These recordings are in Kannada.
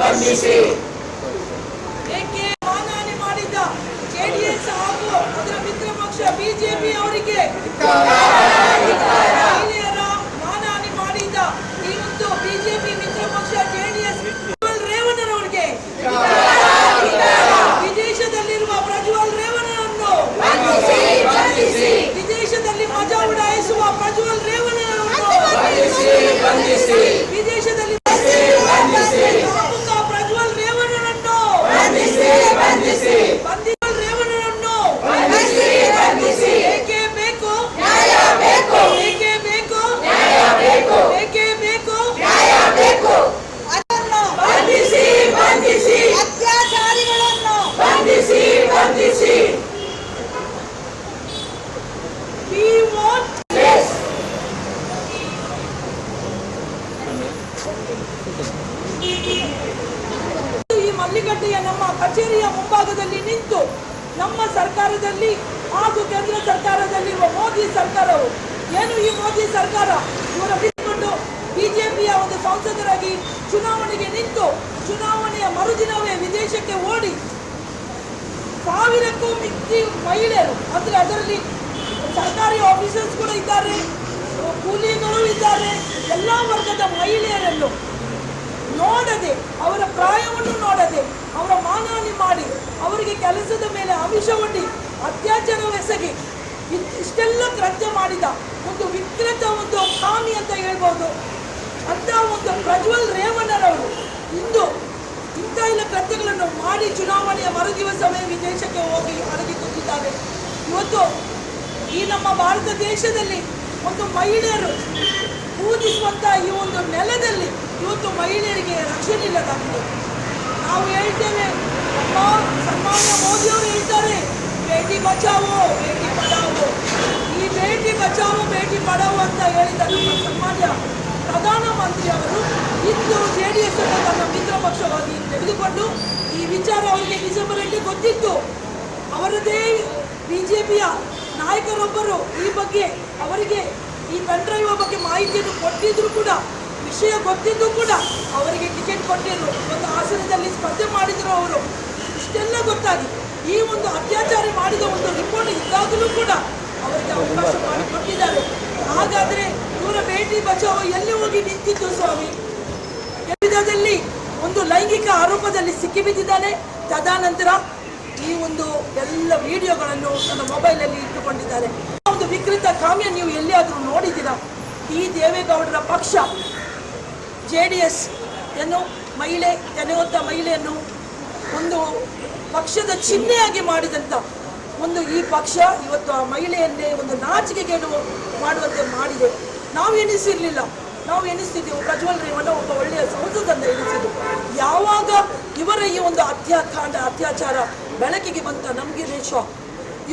బంధించి ಈ ಮೋದಿ ಸರ್ಕಾರ ಇವರ ಬಿಟ್ಟುಕೊಂಡು ಬಿಜೆಪಿಯ ಒಂದು ಸಂಸದರಾಗಿ ಚುನಾವಣೆಗೆ ನಿಂತು ಚುನಾವಣೆಯ ಮರುದಿನವೇ ವಿದೇಶಕ್ಕೆ ಓಡಿ ಸಾವಿರಕ್ಕೂ ಮಿಕ್ಕಿ ಮಹಿಳೆಯರು, ಅಂದರೆ ಅದರಲ್ಲಿ ಸರ್ಕಾರಿ ಆಫೀಸರ್ಸ್ ಕೂಡ ಇದ್ದಾರೆ, ಕೂಲಿಗಳು ಇದ್ದಾರೆ, ಎಲ್ಲ ವರ್ಗದ ಮಹಿಳೆಯರಲ್ಲೂ ನೋಡದೆ, ಅವರ ಪ್ರಾಯವನ್ನು ನೋಡದೆ, ಅವರ ಮಾನಹಾನಿ ಮಾಡಿ, ಅವರಿಗೆ ಕೆಲಸದ ಮೇಲೆ ಆಮಿಷವೊಡ್ಡಿ ಅತ್ಯಾಚಾರವೆಸಗಿ ಇ- ಇಷ್ಟೆಲ್ಲ ಕೃತ್ಯ ಮಾಡಿದ ಒಂದು ವಿಕೃತ ಒಂದು ಕಾಮಿ ಅಂತ ಹೇಳ್ಬೋದು. ಅಂತ ಒಂದು ಪ್ರಜ್ವಲ್ ರೇವಣ್ಣರವರು ಇಂದು ಇಂಥ ಎಲ್ಲ ಕೃತ್ಯಗಳನ್ನು ಮಾಡಿ ಚುನಾವಣೆಯ ಮರುದಿವಸವೇ ವಿದೇಶಕ್ಕೆ ಹೋಗಿ ಅಡಗಿ ಕೂತಿದ್ದಾರೆ. ಇವತ್ತು ಈ ನಮ್ಮ ಭಾರತ ದೇಶದಲ್ಲಿ ಒಂದು ಮಹಿಳೆಯರು ಪೂಜಿಸುವಂತ ಈ ಒಂದು ನೆಲದಲ್ಲಿ ಇವತ್ತು ಮಹಿಳೆಯರಿಗೆ ರಕ್ಷಣೆ ಇಲ್ಲದಾಗಿದೆ ನಾವು ಹೇಳ್ತೇವೆ ಸನ್ಮಾನ್ಯ ಮೋದಿಯವರು ಹೇಳ್ತಾರೆ, ಬೇಟಿ ಬಚಾವೋ ಬಚಾವೋ ಭೇಟಿ ಪಡಾವೋ ಅಂತ ಹೇಳಿದ ನಮ್ಮ ಸನ್ಮಾನ್ಯ ಪ್ರಧಾನಮಂತ್ರಿ ಅವರು ಇಂದು ಜೆ ಡಿ ಎಸ್ ಅನ್ನು ತನ್ನ ಮಿತ್ರ ಪಕ್ಷವಾಗಿ ತೆಗೆದುಕೊಂಡು ಈ ವಿಚಾರ ಅವರಿಗೆ ಡಿಸೆಂಬರಲ್ಲಿ ಗೊತ್ತಿತ್ತು. ಅವರದೇ ಪಿಯ ನಾಯಕರೊಬ್ಬರು ಈ ಬಗ್ಗೆ ಅವರಿಗೆ ಈ ಪೆನ್ಡ್ರೈವ್ ಬಗ್ಗೆ ಮಾಹಿತಿಯನ್ನು ಕೊಟ್ಟಿದ್ರು ಕೂಡ, ವಿಷಯ ಗೊತ್ತಿದ್ದು ಕೂಡ ಅವರಿಗೆ ಟಿಕೆಟ್ ಕೊಟ್ಟಿದ್ರು. ಒಂದು ಆಸನದಲ್ಲಿ ಸ್ಪರ್ಧೆ ಮಾಡಿದ್ರು ಅವರು. ಇಷ್ಟೆಲ್ಲ ಗೊತ್ತಾಗಿ ಈ ಒಂದು ಅತ್ಯಾಚಾರ ಮಾಡಿದ ಒಂದು ರಿಪೋರ್ಟ್ ಇದ್ದಾಗಲೂ ಕೂಡ ಅವರಿಗೆ ಅವಕಾಶ ಮಾಡಿ ಕೊಟ್ಟಿದ್ದಾರೆ ಹಾಗಾದ್ರೆ ಇವರ ಬಚಾವ್ ಎಲ್ಲಿ ಹೋಗಿ ನಿಂತಿದ್ದು ಸ್ವಾಮಿ? ವಿಧದಲ್ಲಿ ಒಂದು ಲೈಂಗಿಕ ಆರೋಪದಲ್ಲಿ ಸಿಕ್ಕಿಬಿದ್ದಿದ್ದಾನೆ. ತದನಂತರ ಈ ಒಂದು ಎಲ್ಲ ವಿಡಿಯೋಗಳನ್ನು ತನ್ನ ಮೊಬೈಲಲ್ಲಿ ಇಟ್ಟುಕೊಂಡಿದ್ದಾರೆ ಒಂದು ವಿಕೃತ ಕಾಮ್ಯ ನೀವು ಎಲ್ಲಿಯಾದರೂ ನೋಡಿದ್ದೀರಾ? ಈ ದೇವೇಗೌಡರ ಪಕ್ಷ, ಜೆ ಡಿ ಎಸ್ ಎನ್ನು ಮಹಿಳೆ ತೆನೆಯುವಂಥ ಮಹಿಳೆಯನ್ನು ಒಂದು ಪಕ್ಷದ ಚಿಹ್ನೆಯಾಗಿ ಮಾಡಿದಂಥ ಒಂದು ಈ ಪಕ್ಷ ಇವತ್ತು ಆ ಮಹಿಳೆಯನ್ನೇ ಒಂದು ನಾಚಿಕೆಗೇಡು ಮಾಡುವಂತೆ ಮಾಡಿದೆ. ನಾವು ಎಣಿಸಿರ್ಲಿಲ್ಲ. ನಾವು ಎಣಿಸ್ತಿದ್ದೆವು. ಪ್ರಜ್ವಲ್ ರೇವಣ್ಣ ಒಬ್ಬ ಒಳ್ಳೆಯ ಸಂಸದಂತ ಎಣಿಸಿದ್ದು. ಯಾವಾಗ ಇವರ ಈ ಒಂದು ಅತ್ಯಾಕಾಂಡ ಅತ್ಯಾಚಾರ ಬೆಳಕಿಗೆ ಬಂತ ನಮಗೆ ದೇಶ?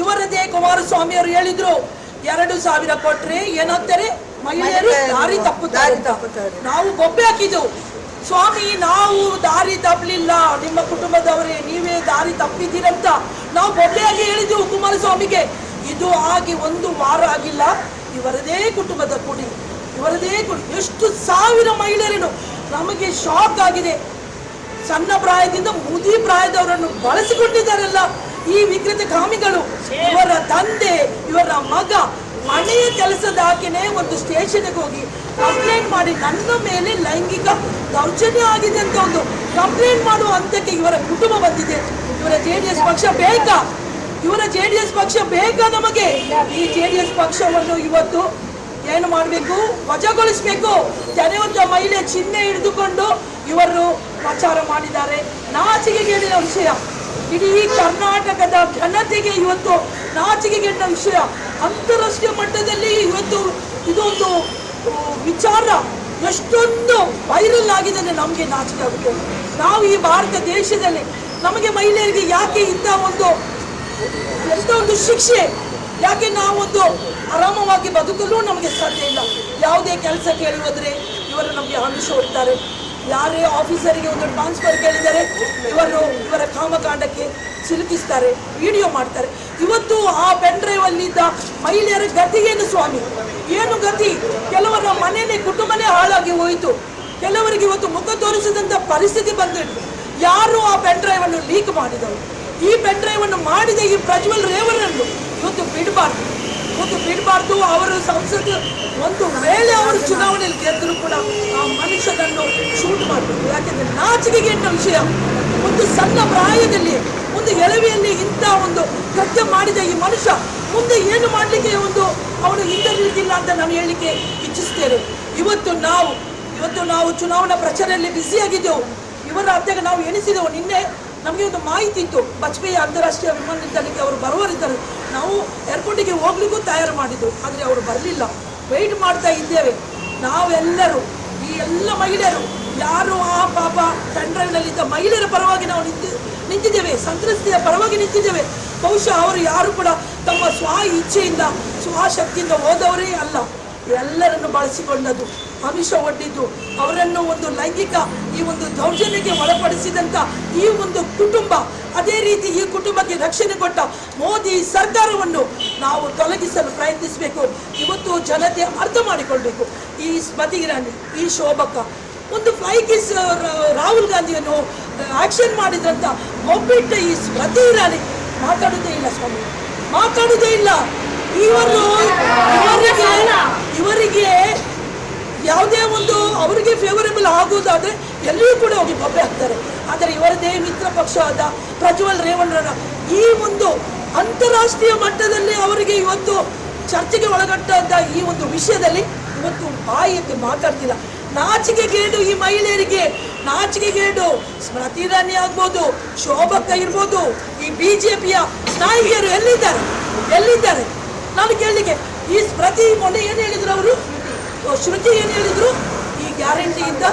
ಇವರದೇ ಕುಮಾರಸ್ವಾಮಿ ಅವರು ಹೇಳಿದ್ರು ಎರಡು ಸಾವಿರ ಕೊಟ್ರೆ ಏನಾಗ್ತಾರೆ? ಮಹಿಳೆಯರು ದಾರಿ ತಪ್ಪುತ್ತಾರೆ ನಾವು ಗೊಬ್ಬೆ ಹಾಕಿದ್ದೆವು ಸ್ವಾಮಿ ನಾವು ದಾರಿ ತಪ್ಪಲಿಲ್ಲ. ನಿಮ್ಮ ಕುಟುಂಬದವರೇ ನೀವೇ ದಾರಿ ತಪ್ಪಿದ್ದೀರಂತ. ನಾವು ಬೊಬ್ಬೆಯಾಗಿ ಹೇಳಿದ್ದೆವು ಕುಮಾರಸ್ವಾಮಿಗೆ. ಇದು ಆಗಿ ಒಂದು ವಾರ ಆಗಿಲ್ಲ. ಇವರದೇ ಕುಟುಂಬದ ಕುಡಿ, ಇವರದೇ ಕುಡಿ. ಎಷ್ಟು ಸಾವಿರ ಮಹಿಳೆಯರೇನು ನಮಗೆ ಶಾಕ್ ಆಗಿದೆ. ಸಣ್ಣ ಪ್ರಾಯದಿಂದ ಮುದಿ ಪ್ರಾಯದವರನ್ನು ಬಳಸಿಕೊಂಡಿದ್ದಾರಲ್ಲ ಈ ವಿಕೃತ ಕಾಮಿಗಳು. ಇವರ ತಂದೆ, ಇವರ ಮಗ ಮನೆಯ ಕೆಲಸದಾಕೆನೆ ಒಂದು ಸ್ಟೇಷನ್ಗೆ ಹೋಗಿ ಕಂಪ್ಲೇಂಟ್ ಮಾಡಿ ನನ್ನ ಮೇಲೆ ಲೈಂಗಿಕ ದೌರ್ಜನ್ಯ ಆಗಿದೆ ಅಂತ ಒಂದು ಕಂಪ್ಲೇಂಟ್ ಮಾಡುವ ಹಂತಕ್ಕೆ ಇವರ ಕುಟುಂಬ ಬಂದಿದೆ. ಇವರ ಜೆ ಡಿ ಎಸ್ ಪಕ್ಷ ಬೇಕಾ? ಇವರ ಜೆ ಡಿ ಎಸ್ ಪಕ್ಷ ಬೇಗ ನಮಗೆ. ಈ ಜೆ ಡಿ ಎಸ್ ಪಕ್ಷವನ್ನು ಇವತ್ತು ಏನು ಮಾಡಬೇಕು? ವಜಾಗೊಳಿಸಬೇಕು. ಜನೆಯುತ್ತ ಮಹಿಳೆ ಚಿಹ್ನೆ ಹಿಡಿದುಕೊಂಡು ಇವರು ಪ್ರಚಾರ ಮಾಡಿದ್ದಾರೆ. ನಾಚಿಕೆಗೇಡಿನ ವಿಷಯ. ಇಡೀ ಕರ್ನಾಟಕದ ಘನತೆಗೆ ಇವತ್ತು ನಾಚಿಕೆಗೆಟ್ಟ ವಿಷಯ. ಅಂತಾರಾಷ್ಟ್ರೀಯ ಮಟ್ಟದಲ್ಲಿ ಇವತ್ತು ಇದೊಂದು ವಿಚಾರ. ಎಷ್ಟೊಂದು ವೈರಲ್ ಆಗಿದೆ ಅಂದರೆ ನಮಗೆ ನಾಚಿಕೆ ಆಗುತ್ತೆ. ನಾವು ಈ ಭಾರತ ದೇಶದಲ್ಲಿ ನಮಗೆ ಮಹಿಳೆಯರಿಗೆ ಯಾಕೆ ಇಂಥ ಒಂದು ಎಂಥ ಒಂದು ಶಿಕ್ಷೆ? ಯಾಕೆ ನಾವೊಂದು ಆರಾಮವಾಗಿ ಬದುಕಲು ನಮಗೆ ಸಾಧ್ಯ ಇಲ್ಲ. ಯಾವುದೇ ಕೆಲಸ ಕೇಳಿ ಹೋದರೆ ಇವರು ನಮಗೆ ಆಮಿಷ ಹೋಗ್ತಾರೆ ಯಾರೇ ಆಫೀಸರಿಗೆ ಒಂದು ಟ್ರಾನ್ಸ್ಫರ್ ಕೇಳಿದರೆ ಇವರು ಇವರ ಕಾಮಕಾಂಡಕ್ಕೆ ಸಿಲುಕಿಸ್ತಾರೆ, ವಿಡಿಯೋ ಮಾಡ್ತಾರೆ. ಇವತ್ತು ಆ ಪೆನ್ ಡ್ರೈವ್ ಅಲ್ಲಿದ್ದ ಮಹಿಳೆಯರ ಗತಿ ಏನು ಸ್ವಾಮಿ? ಏನು ಗತಿ? ಕೆಲವರ ಮನೆಯೇ ಕುಟುಂಬನೇ ಹಾಳಾಗಿ ಹೋಯಿತು. ಕೆಲವರಿಗೆ ಇವತ್ತು ಮುಖ ತೋರಿಸಿದಂಥ ಪರಿಸ್ಥಿತಿ ಬಂದಿತ್ತು ಯಾರು ಆ ಪೆನ್ ಡ್ರೈವ್ ಅನ್ನು ಲೀಕ್ ಮಾಡಿದರು ಈ ಪೆನ್ ಡ್ರೈವ್ ಅನ್ನು ಮಾಡಿದ ಈ ಪ್ರಜ್ವಲ್ ರೇವರನ್ನು ಇವತ್ತು ಬಿಡಬಾರ್ದು. ಇವತ್ತು ಬಿಡಬಾರ್ದು, ಅವರು ಸಂಸತ್ ಒಂದು ವೇಳೆ ಅವರು ಚುನಾವಣೆಯಲ್ಲಿ ಗೆದ್ದರೂ ಕೂಡ ಆ ಮನುಷ್ಯನನ್ನು ಶೂಟ್ ಮಾಡಬೇಕು. ಯಾಕೆಂದರೆ ನಾಚಿಕೆಗೆ ವಿಷಯ. ಒಂದು ಸಣ್ಣ ಪ್ರಾಯದಲ್ಲಿ, ಒಂದು ಎಳವೆಯಲ್ಲಿ ಇಂಥ ಒಂದು ಕೃತ್ಯ ಮಾಡಿದ ಈ ಮನುಷ್ಯ ಮುಂದೆ ಏನು ಮಾಡಲಿಕ್ಕೆ ಒಂದು ಅವನು ಹಿಂದಿರುಗಿಲ್ಲ ಅಂತ ನಾನು ಹೇಳಲಿಕ್ಕೆ ಇಚ್ಛಿಸ್ತೇನೆ. ಇವತ್ತು ನಾವು ಇವತ್ತು ನಾವು ಚುನಾವಣಾ ಪ್ರಚಾರದಲ್ಲಿ ಬ್ಯುಸಿಯಾಗಿದ್ದೆವು ಇವರ ಅತ್ತೆಗೆ ನಾವು ಎಣಿಸಿದೆವು. ನಿನ್ನೆ ನಮಗೆ ಒಂದು ಮಾಹಿತಿ ಇತ್ತು. ಬಜ್ಪೇಯಿ ಅಂತಾರಾಷ್ಟ್ರೀಯ ವಿಮಾನ ನಿಲ್ದಾಣಕ್ಕೆ ಅವರು ಬರುವರಿದ್ದಾರೆ ನಾವು ಏರ್ಪೋರ್ಟಿಗೆ ಹೋಗ್ಲಿಕ್ಕೂ ತಯಾರು ಮಾಡಿದ್ದು. ಆದರೆ ಅವರು ಬರಲಿಲ್ಲ. ವೆಯ್ಟ್ ಮಾಡ್ತಾ ಇದ್ದೇವೆ. ನಾವೆಲ್ಲರೂ, ಈ ಎಲ್ಲ ಮಹಿಳೆಯರು, ಯಾರು ಆ ಪಾಪ ಪೆನ್ಡ್ರೈವ್ನಲ್ಲಿದ್ದ ಮಹಿಳೆಯರ ಪರವಾಗಿ ನಾವು ನಿಂತು, ನಿಂತಿದ್ದೇವೆ. ಸಂತ್ರಸ್ತೆಯ ಪರವಾಗಿ ನಿಂತಿದ್ದೇವೆ. ಬಹುಶಃ ಅವರು ಯಾರು ಕೂಡ ತಮ್ಮ ಸ್ವ ಇಚ್ಛೆಯಿಂದ ಸ್ವಶಕ್ತಿಯಿಂದ ಹೋದವರೇ ಅಲ್ಲ. ಎಲ್ಲರನ್ನು ಬಳಸಿಕೊಂಡದ್ದು. ಅಮಿಷ ಒಡ್ಡಿದ್ದು. ಅವರನ್ನು ಒಂದು ಲೈಂಗಿಕ ಈ ಒಂದು ದೌರ್ಜನ್ಯಕ್ಕೆ ಒಳಪಡಿಸಿದಂಥ ಈ ಒಂದು ಕುಟುಂಬ, ಅದೇ ರೀತಿ ಈ ಕುಟುಂಬಕ್ಕೆ ರಕ್ಷಣೆ ಕೊಟ್ಟ ಮೋದಿ ಸರ್ಕಾರವನ್ನು ನಾವು ತೊಲಗಿಸಲು ಪ್ರಯತ್ನಿಸಬೇಕು. ಇವತ್ತು ಜನತೆ ಅರ್ಥ ಮಾಡಿಕೊಳ್ಬೇಕು. ಈ ಸ್ಮತಿ ಇರಾನಿ, ಈ ಶೋಭಕ್ಕ. ಒಂದು ಫ್ಲೈಕಿಸ್ ರಾಹುಲ್ ಗಾಂಧಿಯನ್ನು ಆಕ್ಷನ್ ಮಾಡಿದಂಥ ಒಬ್ಬಿಟ್ಟ ಈ ಸ್ಮತಿ ಇರಾನಿ. ಮಾತಾಡೋದೇ ಇಲ್ಲ ಸ್ವಾಮಿ. ಮಾತಾಡೋದೇ ಇಲ್ಲ. ಇವರು, ಇವರಿಗೆ ಯಾವುದೇ ಒಂದು ಅವರಿಗೆ ಫೇವರೇಬಲ್ ಆಗುವುದಾದ್ರೆ ಎಲ್ಲಿಯೂ ಕೂಡ ಹೋಗಿ ಬೊಬ್ಬೆ ಹಾಕ್ತಾರೆ ಆದರೆ ಇವರದೇ ಮಿತ್ರ ಪಕ್ಷವಾದ ಪ್ರಜ್ವಲ್ ರೇವಣ್ಣರ ಈ ಒಂದು ಅಂತಾರಾಷ್ಟ್ರೀಯ ಮಟ್ಟದಲ್ಲಿ ಅವರಿಗೆ ಇವತ್ತು ಚರ್ಚೆಗೆ ಒಳಗಟ್ಟಾದ ಈ ಒಂದು ವಿಷಯದಲ್ಲಿ ಇವತ್ತು ಬಾಯಿ ಎತ್ತಿ ಮಾತಾಡ್ತಿಲ್ಲ. ನಾಚಿಕೆಗೇಡು ಈ ಮಹಿಳೆಯರಿಗೆ, ನಾಚಿಕೆಗೇಡು ಸ್ಮೃತಿ ಇರಾನಿ ಆಗ್ಬೋದು, ಶೋಭಕ್ಕ ಇರ್ಬೋದು, ಈ ಪಿಯ ನಾಯಕಿಯರು ಎಲ್ಲಿದ್ದಾರೆ? ಎಲ್ಲಿದ್ದಾರೆ? ನಾನು ಕೇಳಲಿಕ್ಕೆ ಈ ಸ್ಮೃತಿ ಮೊನ್ನೆ ಏನು ಹೇಳಿದ್ರು ಅವರು? ಶ್ರುತಿ ಏನು ಹೇಳಿದ್ರು ಈ ಗ್ಯಾರಂಟಿಯಿಂದ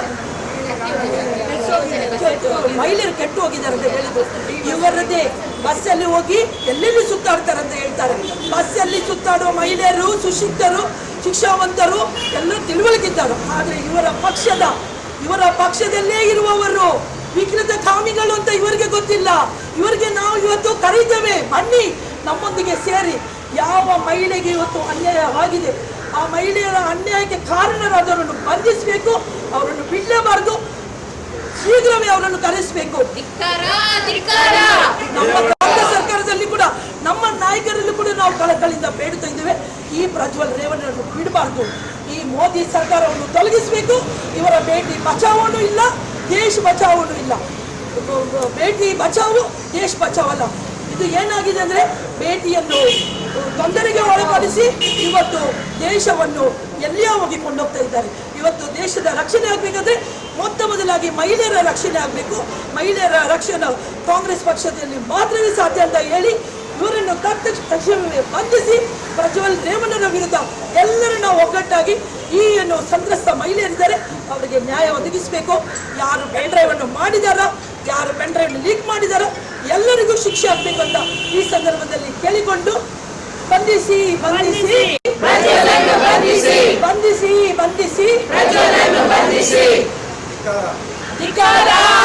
ಮಹಿಳೆಯರು ಕೆಟ್ಟು ಹೋಗಿದ್ದಾರೆ ಅಂತ ಹೇಳಿದ್ರು. ಇವರದೇ ಬಸ್ಸಲ್ಲಿ ಹೋಗಿ ಎಲ್ಲೆಲ್ಲಿ ಸುತ್ತಾಡ್ತಾರೆ ಅಂತ ಹೇಳ್ತಾರೆ. ಬಸ್ಸಲ್ಲಿ ಸುತ್ತಾಡುವ ಮಹಿಳೆಯರು, ಸುಶಿಕ್ತರು, ಶಿಕ್ಷಾವಂತರು ಎಲ್ಲ ತಿಳುವಳಿಕಿದ್ದಾರೆ ಆದರೆ ಇವರ ಪಕ್ಷದ, ಇವರ ಪಕ್ಷದಲ್ಲೇ ಇರುವವರು ವಿಕೃತ ಕಾಮಿಗಳು ಅಂತ ಇವರಿಗೆ ಗೊತ್ತಿಲ್ಲ. ಇವರಿಗೆ ನಾವು ಇವತ್ತು ಕರೀತೇವೆ, ಬನ್ನಿ ನಮ್ಮೊಂದಿಗೆ ಸೇರಿ. ಯಾವ ಮಹಿಳೆಗೆ ಇವತ್ತು ಅನ್ಯಾಯವಾಗಿದೆ? ಆ ಮಹಿಳೆಯರ ಅನ್ಯಾಯಕ್ಕೆ ಕಾರಣರಾದವರನ್ನು ಬಂಧಿಸಬೇಕು, ಅವರನ್ನು ಬಿಡಲೇಬಾರದು. ಶೀಘ್ರವೇ ಅವರನ್ನು ಕರೆಸಬೇಕು ನಮ್ಮ ಕಾಂಗ್ರೆಸ್ ಸರ್ಕಾರದಲ್ಲಿ ಕೂಡ ನಮ್ಮ ನಾಯಕರಲ್ಲಿ ಕೂಡ ನಾವು ಕಳಕಳಿಂದ ಬೇಡುತ್ತಾ ಇದ್ದೇವೆ. ಈ ಪ್ರಜ್ವಲ್ ರೇವಣ್ಣರನ್ನು ಬಿಡಬಾರ್ದು. ಈ ಮೋದಿ ಸರ್ಕಾರವನ್ನು ತೊಲಗಿಸಬೇಕು. ಇವರ ಭೇಟಿ ಬಚಾವನು ಇಲ್ಲ ದೇಶ ಬಚಾವನು ಇಲ್ಲ. ಭೇಟಿ ಬಚಾವು ದೇಶ ಬಚಾವಲ್ಲ. ಇದು ಏನಾಗಿದೆ ಅಂದ್ರೆ ಭೇಟಿಯನ್ನು ತೊಂದರೆಗೆ ಒಳಪಡಿಸಿ ಇವತ್ತು ದೇಶವನ್ನು ಎಲ್ಲಿಯೋ ಹೋಗಿ ಕೊಂಡೋಗ್ತಾ ಇದ್ದಾರೆ. ಇವತ್ತು ದೇಶದ ರಕ್ಷಣೆ ಆಗಬೇಕಾದ್ರೆ ಮೊತ್ತ ಮೊದಲಾಗಿ ಮಹಿಳೆಯರ ರಕ್ಷಣೆ ಆಗಬೇಕು. ಮಹಿಳೆಯರ ರಕ್ಷಣೆ ಕಾಂಗ್ರೆಸ್ ಪಕ್ಷದಲ್ಲಿ ಮಾತ್ರವೇ ಸಾಧ್ಯ ಅಂತ ಹೇಳಿ ಇವರನ್ನು ತಕ್ಕ ತಕ್ಷಣವೇ ಬಂಧಿಸಿ ಪ್ರಜ್ವಲ್ ರೇವಣ್ಣನ ವಿರುದ್ಧ ಎಲ್ಲರನ್ನ ಒಗ್ಗಟ್ಟಾಗಿ ಈ ಏನು ಸಂತ್ರಸ್ತ ಮಹಿಳೆಯರಿದ್ದಾರೆ ಅವರಿಗೆ ನ್ಯಾಯ ಒದಗಿಸಬೇಕು. ಯಾರು ಪೆನ್ ಡ್ರೈವ್ ಅನ್ನು ಮಾಡಿದಾರ ಯಾರು ಪೆನ್ ಡ್ರೈವ್ ಲೀಕ್ ಮಾಡಿದಾರ ಎಲ್ಲರಿಗೂ ಶಿಕ್ಷೆ ಆಗ್ಬೇಕು ಅಂತ ಈ ಸಂದರ್ಭದಲ್ಲಿ ಕೇಳಿಕೊಂಡು ಬಂಧಿಸಿ ಬಂಧಿಸಿ. ಬಂಧಿಸಿ ಬಂಧಿಸಿ. ಬಂಧಿಸಿ. Nicará! Nicará!